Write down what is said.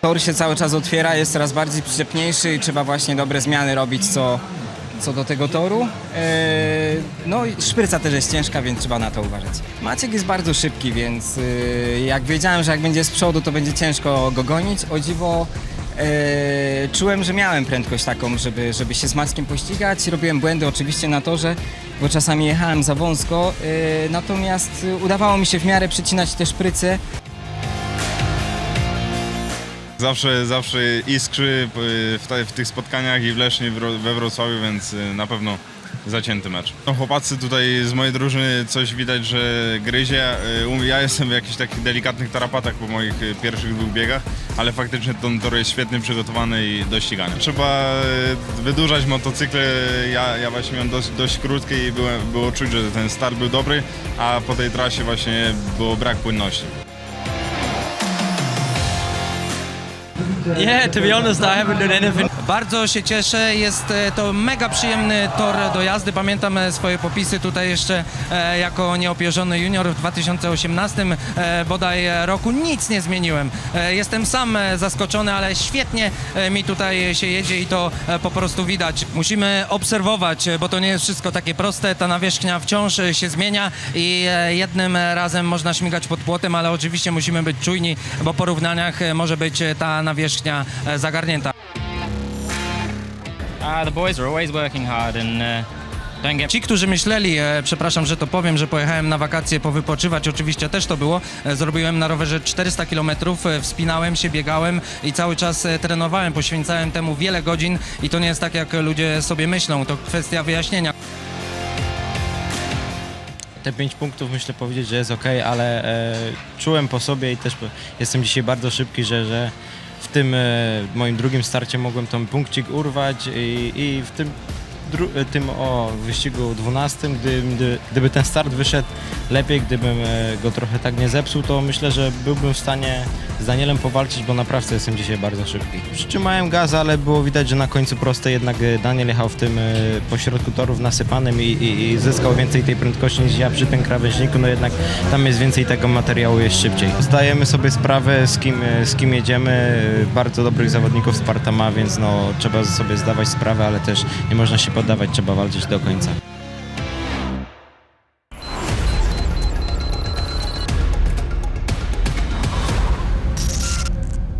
Tor się cały czas otwiera, jest coraz bardziej przyczepniejszy i trzeba właśnie dobre zmiany robić co, co do tego toru. Eee, No i szpryca też jest ciężka, więc trzeba na to uważać. Maciek jest bardzo szybki, więc yy, jak wiedziałem, że jak będzie z przodu, to będzie ciężko go gonić. O dziwo eee, czułem, że miałem prędkość taką, żeby, żeby się z Maćkiem pościgać. Robiłem błędy oczywiście na torze, bo czasami jechałem za wąsko, natomiast udawało mi się w miarę przecinać te szpryce. Zawsze, zawsze iskrzy y, w, te, w tych spotkaniach i w Lesznie, we Wrocławiu, więc y, na pewno zacięty mecz. No, chłopacy tutaj z mojej drużyny coś widać, że gryzie. Y, Ja jestem w jakichś takich delikatnych tarapatach po moich pierwszych dwóch biegach, ale faktycznie ten tor jest świetnie przygotowany i do ścigania. Trzeba wydłużać motocykle. Ja, ja właśnie miałem dość, dość krótkie i było, było czuć, że ten start był dobry, a po tej trasie właśnie było brak płynności. To be honest, I haven't done anything. Bardzo się cieszę, jest e, to mega przyjemny tor do jazdy. Pamiętam e, swoje popisy tutaj jeszcze e, jako nieopierzony junior w 2018 e, bodaj roku. Nic nie zmieniłem. Jestem sam zaskoczony, ale świetnie mi tutaj się jedzie i to po prostu widać. Musimy obserwować, bo to nie jest wszystko takie proste. Ta nawierzchnia wciąż się zmienia i jednym razem można śmigać pod płotem, ale oczywiście musimy być czujni, bo w porównaniach e, może być ta nawierzchnia e, zagarnięta. And uh, Ci, którzy myśleli, e, przepraszam, że to powiem, że pojechałem na wakacje powypoczywać, oczywiście też to było. E, zrobiłem na rowerze 400 km, e, wspinałem się, biegałem i cały czas e, trenowałem, poświęcałem temu wiele godzin i to nie jest tak, jak ludzie sobie myślą, to kwestia wyjaśnienia. Te 5 punktów myślę powiedzieć, że jest ok, ale e, czułem po sobie i też po, jestem dzisiaj bardzo szybki, że, że w tym e, moim drugim starcie mogłem ten punkcik urwać i, i w tym, e, tym o wyścigu 12, gdy, gdy, gdyby ten start wyszedł lepiej, gdybym e, go trochę tak nie zepsuł, to myślę, że byłbym w stanie z Danielem powalczyć, bo naprawdę jestem dzisiaj bardzo szybki. Przytrzymałem gaz, ale było widać, że na końcu prostej jednak e, Daniel jechał w tym e, pośrodku torów nasypanym i, i, i zyskał więcej tej prędkości niż ja przy tym krawężniku, no jednak tam jest więcej tego materiału, jest szybciej. Zdajemy sobie sprawę z kim, e, z kim jedziemy, bardzo dobrych zawodników Sparta ma, więc no trzeba sobie zdawać sprawę, ale też nie można się poddawać, trzeba walczyć do końca.